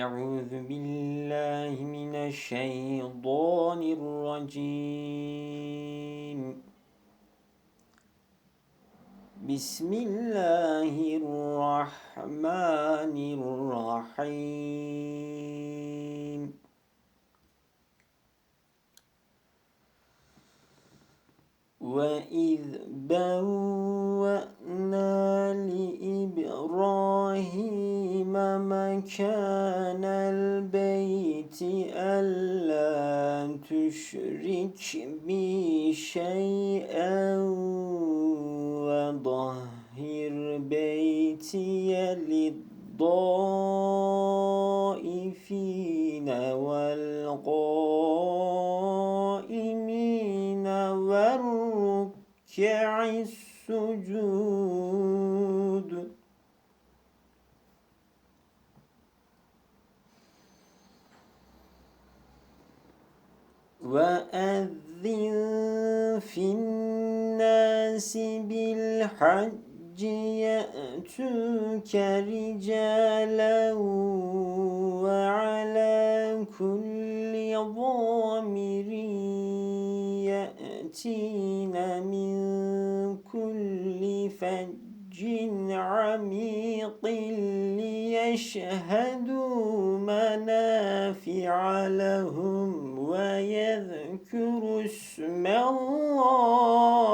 أعوذ بالله من الشيطان الرجيم. بسم الله الرحمن الرحيم. وإذ بوأنا مكان البيت ألا تشرك بي شيئا وطهر بيتي للطائفين والقائمين والركع السجود وأذن في الناس بالحج يأتوك رجالا وعلى كل ضامر يأتين من كل فج عميق ليشهدوا منافع لهم. ويذكروا اسم الله